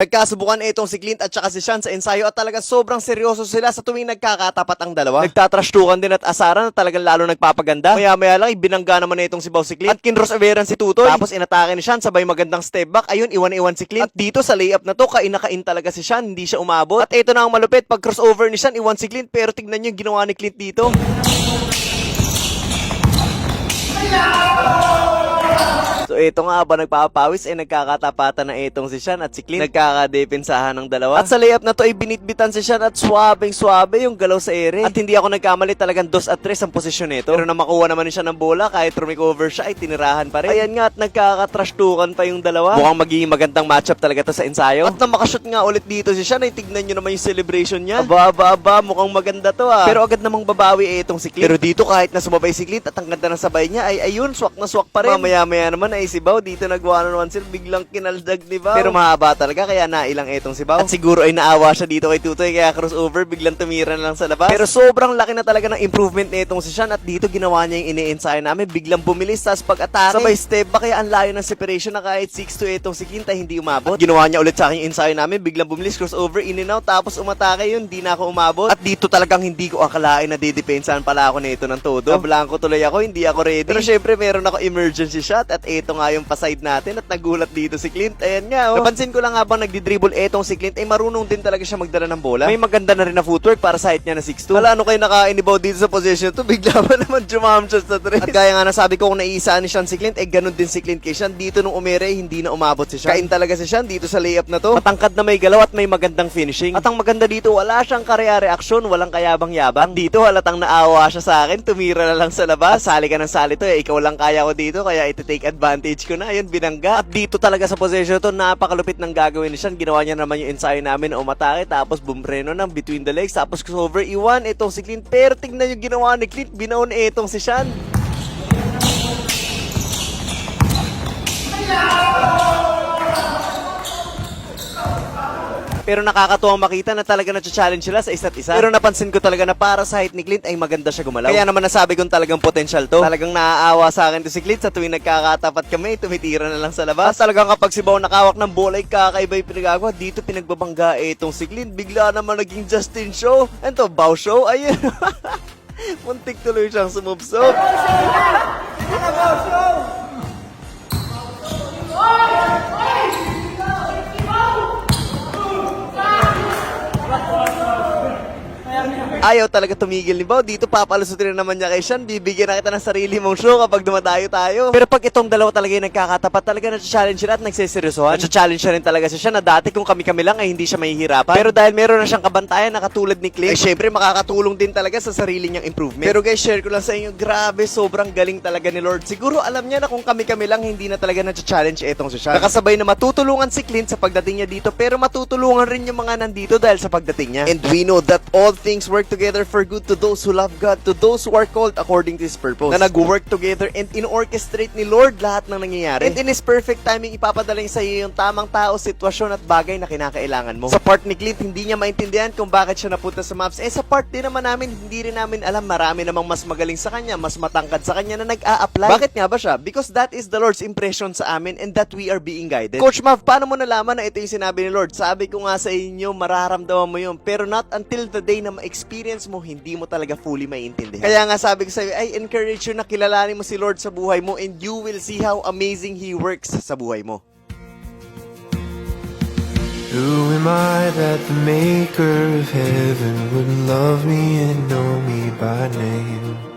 Nagkasubukan itong si Clint at saka si Sean sa ensayo at talagang sobrang seryoso sila sa tuwing nagkakatapat ang dalawa. Nagtatrashtukan din at asaran na talagang lalo nagpapaganda. Maya maya lang ibinangga naman na itong si Bow si Clint at kinros averan si Tutoy. Tapos inatake ni Sean sabay magandang step back. Ayun, iwan-iwan si Clint. At dito sa layup na to, kain-nakain talaga si Sean. Hindi siya umabot. At ito na ang malupit. Pag crossover ni Sean, iwan si Clint. Pero tignan niyo yung ginawa ni Clint dito. Ito nga ba nagpapawis eh nagkakatapatan na itong si Sean at si Clint nagkakadepensahan ng dalawa. At sa layup na to ay binitbitan si Sean at swabing swabe yung galaw sa ere. At hindi ako nagkamali talagang 2 at 3 ang posisyon nito. Pero na makuha naman ni siya ng bola kahit rumikover siya ay tinirahan pa rin. Ayan nga at nagkakatrashtukan pa yung dalawa. Mukhang magiging magandang matchup talaga to sa ensayo. At na makashoot nga ulit dito si Sean ay tignan nyo naman yung celebration niya. Aba aba aba mukhang maganda to ah. Pero agad namang babawi eh itong si Clint. Pero dito kahit na sumabay si Clint at ang ganda ng sabay niya ay ayun swak na swak pa rin. Mamaya maya naman ay si Bao dito nag one on one sila biglang kinaldag ni Bao. Pero mahaba talaga kaya nailang itong si Bao. At siguro ay naawa siya dito kay Tutoy kaya crossover biglang tumira na lang sa labas. Pero sobrang laki na talaga ng improvement nitong si Sean at dito ginawa niya yung ini-ensayo namin biglang bumilis tapos pag-atake sabay step back kaya ang layo ng separation na kahit 6 to itong si Quinta hindi umabot. At ginawa niya ulit sa akin yung ensayo namin biglang bumilis crossover in and out tapos umatake yun di na ako umabot. At dito talagang hindi ko akalain na didepensahan pala ako nito ng todo. Blanco tuloy ako hindi ako ready. Pero syempre meron ako emergency shot at ito nga yung paside natin at nagulat dito si Clint. Ayan nga oh. Napansin ko lang habang nagdi-dribble etong si Clint ay marunong din talaga siya magdala ng bola. May maganda na rin na footwork para sa height niya na 6'2". Wala ano kayo nakainibaw dito sa position to bigla pa naman jumam siya sa tres. At gaya nga nasabi ko kung naiisaan ni Sean si Clint eh ganun din si Clint kay Sean. Dito nung umere hindi na umabot si Sean. Kain talaga si Sean dito sa layup na to. Matangkad na may galaw at may magandang finishing. At ang maganda dito wala siyang karya reaksyon, walang kayabang-yabang. At dito halatang naawa siya sa akin, tumira na lang sa labas. Sali ka ng sali to eh, ikaw lang kaya ko dito kaya iti-take advantage ko na. Ayun, binangga. At dito talaga sa possession to, napakalupit ng gagawin ni Sean. Ginawa niya naman yung ensayo namin na umatake, tapos bumbreno ng between the legs, tapos crossover iwan itong si Clint. Pero tingnan yung ginawa ni Clint, binaon itong si Sean. Pero nakakatuwang makita na talaga na-challenge sila sa isa't isa. Pero napansin ko talaga na para sa height ni Clint ay maganda siya gumalaw. Kaya naman nasabi kong talagang potential to. Talagang naaawa sa akin to si Clint sa tuwing nagkakatapat kami, tumitira na lang sa labas. At talagang kapag si Bao nakawak ng bola ay kakaiba yung pinagagawa. Dito pinagbabangga eh, itong si Clint. Bigla naman naging Justin Show. Ano to, Bao Show? Ayun. Muntik tuloy siyang sumubsob. Ayaw talaga tumigil ni Bao. Dito papalusutin na naman niya kay Sean. Bibigyan na kita ng sarili mong show kapag dumadayo tayo. Pero pag itong dalawa talaga yung nagkakatapat, talaga na-challenge sila at nagsiseryosohan. Na-challenge siya rin talaga si Sean na dati kung kami-kami lang ay hindi siya mahihirapan. Pero dahil meron na siyang kabantayan na katulad ni Clint, ay syempre makakatulong din talaga sa sarili niyang improvement. Pero guys, share ko lang sa inyo, grabe, sobrang galing talaga ni Lord. Siguro alam niya na kung kami-kami lang hindi na talaga na-challenge itong si Sean. Nakasabay na matutulungan si Clint sa pagdating niya dito, pero matutulungan rin yung mga nandito dahil sa pagdating niya. And we know that all things work together for good to those who love God, to those who are called according to His purpose. Na nag-work together and in-orchestrate ni Lord lahat ng nangyayari. And in His perfect timing, ipapadala niya sa iyo yung tamang tao, sitwasyon at bagay na kinakailangan mo. Sa part ni Clint, hindi niya maintindihan kung bakit siya napunta sa maps. Eh sa part din naman namin, hindi rin namin alam, marami namang mas magaling sa kanya, mas matangkad sa kanya na nag-a-apply. Bakit nga ba siya? Because that is the Lord's impression sa amin and that we are being guided. Coach Mav, paano mo nalaman na ito yung sinabi ni Lord? Sabi ko nga sa inyo, mararamdaman mo yun. Pero not until the day na ma-experience mo, hindi mo talaga fully maintindihan. Kaya nga sabi ko sa'yo, I encourage you na kilalanin mo si Lord sa buhay mo and you will see how amazing He works sa buhay mo. Who am I that the maker of heaven would love me and know me by name?